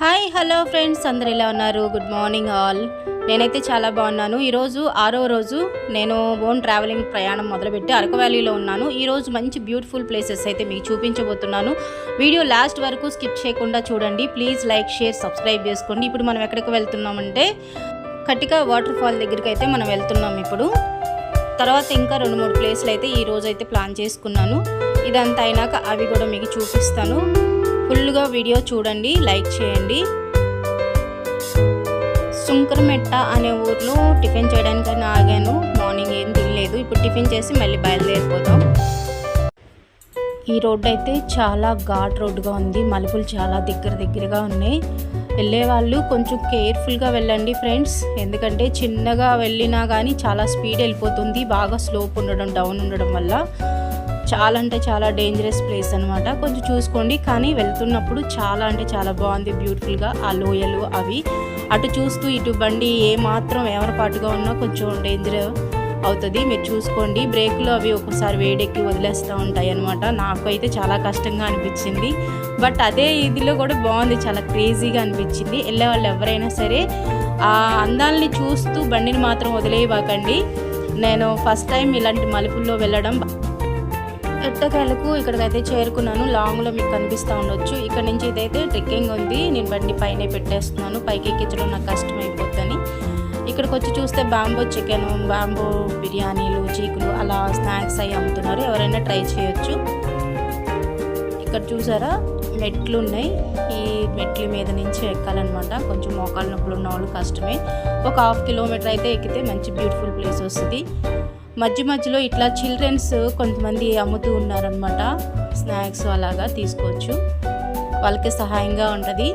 Hi hello friends అందరు ఎలా ఉన్నారు? Good morning all. నేనైతే చాలా బాగున్నాను. ఈరోజు ఆరో రోజు నేను ఓన్ ట్రావెలింగ్ ప్రయాణం మొదలుపెట్టి అరకు వ్యాలీలో ఉన్నాను. ఈరోజు మంచి బ్యూటిఫుల్ ప్లేసెస్ అయితే మీకు చూపించబోతున్నాను. వీడియో లాస్ట్ వరకు స్కిప్ చేయకుండా చూడండి. ప్లీజ్ లైక్ షేర్ సబ్స్క్రైబ్ చేసుకోండి. ఇప్పుడు మనం ఎక్కడికి వెళ్తున్నామంటే కటిక వాటర్ ఫాల్ దగ్గరికి అయితే మనం వెళ్తున్నాం ఇప్పుడు. తర్వాత ఇంకా రెండు మూడు ప్లేస్లు అయితే ఈ రోజు అయితే ప్లాన్ చేసుకున్నాను. ఇదంతా అయినాక అవి కూడా మీకు చూపిస్తాను. ఫుల్గా వీడియో చూడండి లైక్ చేయండి. సుంకరమెట్ట అనే ఊర్లో టిఫిన్ చేయడానికైనా ఆగాను. మార్నింగ్ ఏం తినలేదు. ఇప్పుడు టిఫిన్ చేసి మళ్ళీ బయలుదేరిపోతాం. ఈ రోడ్డు అయితే చాలా ఘాట్ రోడ్డుగా ఉంది. మలుపులు చాలా దగ్గర దగ్గరగా ఉన్నాయి. వెళ్ళే వాళ్ళు కొంచెం కేర్ఫుల్గా వెళ్ళండి ఫ్రెండ్స్. ఎందుకంటే చిన్నగా వెళ్ళినా కానీ చాలా స్పీడ్ వెళ్ళిపోతుంది. బాగా స్లోప్ ఉండడం డౌన్ ఉండడం వల్ల. చాలా అంటే చాలా డేంజరస్ ప్లేస్ అనమాట కొంచెం చూసుకోండి. కానీ వెళ్తున్నప్పుడు చాలా అంటే చాలా బాగుంది బ్యూటిఫుల్గా ఆ లోయలు అవి. అటు చూస్తూ ఇటు బండి ఏ మాత్రం ఎవరపాటుగా ఉన్నా కొంచెం డేంజర్ అవుతుంది. మీరు చూసుకోండి. బ్రేకులు అవి ఒక్కోసారి వేడెక్కి వదిలేస్తూ ఉంటాయి అనమాట నాకు అయితే చాలా కష్టంగా అనిపించింది. బట్ అదే ఇదిలో కూడా బాగుంది. చాలా క్రేజీగా అనిపించింది. వెళ్ళే వాళ్ళు ఎవరైనా సరే ఆ అందాల్ని చూస్తూ బండిని మాత్రం వదిలేయబాకండి. నేను ఫస్ట్ టైం ఇలాంటి మలుపుల్లో వెళ్ళడం ఎట్టకేలకు ఇక్కడికైతే చేరుకున్నాను. లాంగ్లో మీకు కనిపిస్తూ ఉండొచ్చు. ఇక్కడ నుంచి ఇదైతే ట్రెక్కింగ్ ఉంది. నేను బండి పైన పెట్టేస్తున్నాను. పైకి ఎక్కించడం నాకు కష్టమైపోద్దని. ఇక్కడికి వచ్చి చూస్తే బాంబో చికెన్ బాంబో బిర్యానీలు చీకులు అలా స్నాక్స్ అవి అమ్ముతున్నారు. ఎవరైనా ట్రై చేయొచ్చు. ఇక్కడ చూసారా? మెట్లు ఉన్నాయి ఈ మెట్ల మీద నుంచి ఎక్కాలన్నమాట. కొంచెం మోకాళ్ళ నొప్పులు ఉన్న వాళ్ళు కష్టమే. ఒక హాఫ్ కిలోమీటర్ అయితే ఎక్కితే మంచి బ్యూటిఫుల్ ప్లేస్ వస్తుంది. మధ్య మధ్యలో ఇట్లా చిల్డ్రన్స్ కొంతమంది అమ్ముతూ ఉన్నారనమాట స్నాక్స్ అలాగా తీసుకోవచ్చు. వాళ్ళకి సహాయంగా ఉంటుంది.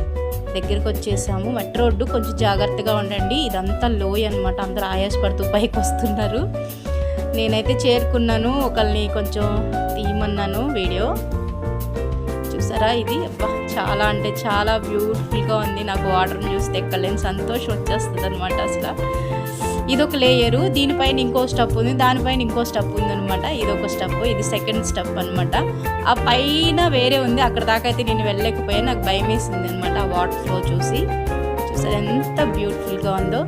దగ్గరికి వచ్చేసాము. మట్టి రోడ్డు కొంచెం జాగ్రత్తగా ఉండండి. ఇదంతా లోయ అనమాట అందరూ ఆయాసపడుతూ పైకి వస్తున్నారు. నేనైతే చేరుకున్నాను. ఒకరిని కొంచెం తీయమన్నాను వీడియో. చూసారా ఇది? అబ్బా చాలా అంటే చాలా బ్యూటిఫుల్గా ఉంది. నాకు వాటర్ని చూస్తే ఎక్కలేని సంతోషం వచ్చేస్తుంది అనమాట అసలు. ఇదొక లేయరు దీనిపైన ఇంకో స్టెప్ ఉంది దానిపైన ఇంకో స్టెప్ ఉంది అనమాట ఇదొక స్టెప్ ఇది సెకండ్ స్టెప్ అనమాట ఆ పైన వేరే ఉంది అక్కడ దాకా అయితే నేను వెళ్ళలేకపోయాను నాకు భయం వేసింది అనమాట ఆ వాటర్ ఫ్లో చూసి. చూసారు ఎంత బ్యూటిఫుల్గా ఉందో.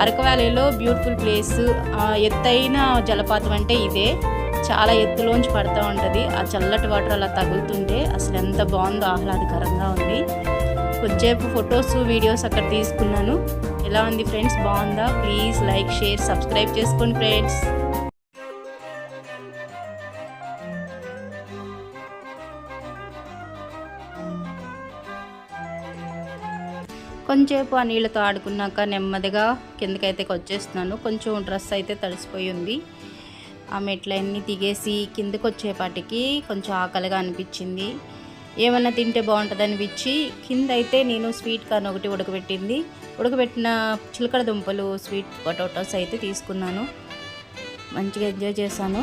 అరకు వ్యాలీలో బ్యూటిఫుల్ ప్లేస్ ఎత్తైన జలపాతం అంటే ఇదే. చాలా ఎత్తులోంచి పడుతూ ఉంటుంది ఆ చల్లటి వాటర్ అలా తగులుతుంటే అసలు ఎంత బాగుందో ఆహ్లాదకరంగా ఉంది. కొద్దిసేపు ఫొటోస్ వీడియోస్ అక్కడ తీసుకున్నాను. ఎలా ఉంది ఫ్రెండ్స్? బాగుందా? ప్లీజ్ లైక్ షేర్ సబ్స్క్రైబ్ చేసుకోండి ఫ్రెండ్స్. కొంచెంసేపు ఆ నీళ్ళతో ఆడుకున్నాక నెమ్మదిగా కిందకైతే వచ్చేస్తున్నాను కొంచెం డ్రెస్ అయితే తడిసిపోయి ఉంది. ఆ మెట్లన్నీ దిగేసి కిందకు వచ్చేపాటికి కొంచెం ఆకలిగా అనిపించింది. ఏమన్నా తింటే బాగుంటుందని అనిపించి కింద అయితే నేను స్వీట్ కార్న్ ఒకటి ఉడకబెట్టింది. ఉడకబెట్టిన చిలకడ దుంపలు స్వీట్ పొటాటోస్ అయితే తీసుకున్నాను. మంచిగా ఎంజాయ్ చేశాను.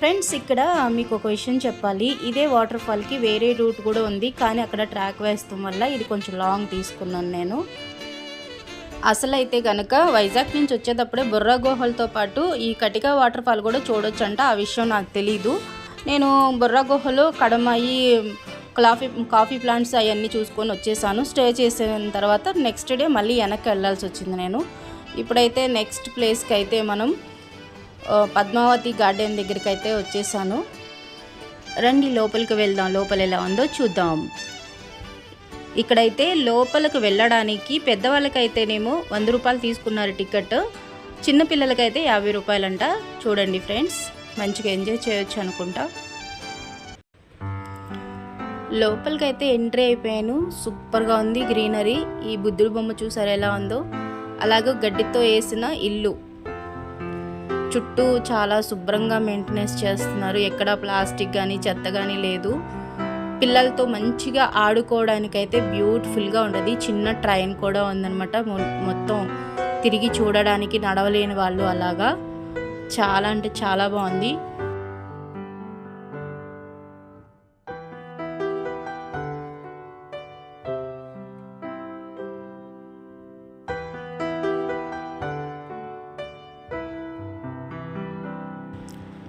ఫ్రెండ్స్ ఇక్కడ మీకు ఒక విషయం చెప్పాలి. ఇదే వాటర్ ఫాల్కి వేరే రూట్ కూడా ఉంది కానీ అక్కడ ట్రాక్ వేస్తాం వల్ల ఇది కొంచెం లాంగ్ తీసుకున్నాను నేను. అసలు అయితే కనుక వైజాగ్ నుంచి వచ్చేటప్పుడే బుర్రా గుహలతో పాటు ఈ కటిక వాటర్ ఫాల్ కూడా చూడొచ్చు అంట ఆ విషయం నాకు తెలీదు. నేను బుర్రా గుహలో కడమాయి కాఫీ కాఫీ ప్లాంట్స్ అవన్నీ చూసుకొని వచ్చేసాను. స్టే చేసిన తర్వాత నెక్స్ట్ డే మళ్ళీ వెనక్కి వెళ్ళాల్సి వచ్చింది నేను. ఇప్పుడైతే నెక్స్ట్ ప్లేస్కి అయితే మనం పద్మావతి గార్డెన్ దగ్గరికి అయితే వచ్చేసాను. రండి లోపలికి వెళ్దాం. లోపల ఎలా ఉందో చూద్దాం. ఇక్కడైతే లోపలికి వెళ్ళడానికి పెద్దవాళ్ళకైతేనేమో వంద రూపాయలు తీసుకున్నారు టికెట్. చిన్నపిల్లలకైతే యాభై రూపాయలంట. చూడండి ఫ్రెండ్స్ మంచిగా ఎంజాయ్ చేయొచ్చు అనుకుంటా. లోపలికి అయితే ఎంట్రీ అయిపోయాను. సూపర్గా ఉంది గ్రీనరీ. ఈ బుద్ధుడి బొమ్మ చూసారు ఎలా ఉందో? అలాగే గడ్డితో వేసిన ఇల్లు. చుట్టూ చాలా శుభ్రంగా మెయింటెనెన్స్ చేస్తున్నారు. ఎక్కడ ప్లాస్టిక్ కానీ చెత్త కానీ లేదు. పిల్లలతో మంచిగా ఆడుకోవడానికైతే బ్యూటిఫుల్గా ఉంటుంది చిన్న ట్రైన్ కూడా ఉందన్నమాట. మొత్తం తిరిగి చూడడానికి నడవలేని వాళ్ళు అలాగా. చాలా అంటే చాలా బాగుంది.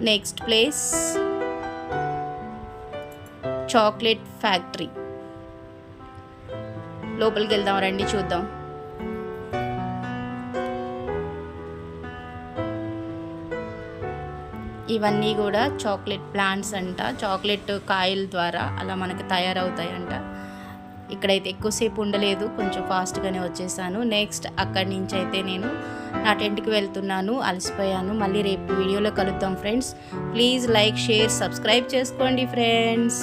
నెక్స్ట్ ప్లేస్ చాక్లెట్ ఫ్యాక్టరీ లోపలికి వెళ్దాం రండి చూద్దాం. ఇవన్నీ కూడా చాక్లెట్ ప్లాంట్స్ అంట. చాక్లెట్ కాయల ద్వారా అలా మనకు తయారవుతాయంట. ఇక్కడైతే ఎక్కువసేపు ఉండలేదు కొంచెం ఫాస్ట్గానే వచ్చేసాను. నెక్స్ట్ అక్కడి నుంచి అయితే నేను నా టెంట్కి వెళ్తున్నాను అలసిపోయాను. మళ్ళీ రేపు వీడియోలో కలుద్దాం friends. Please like share subscribe చేసుకోండి ఫ్రెండ్స్.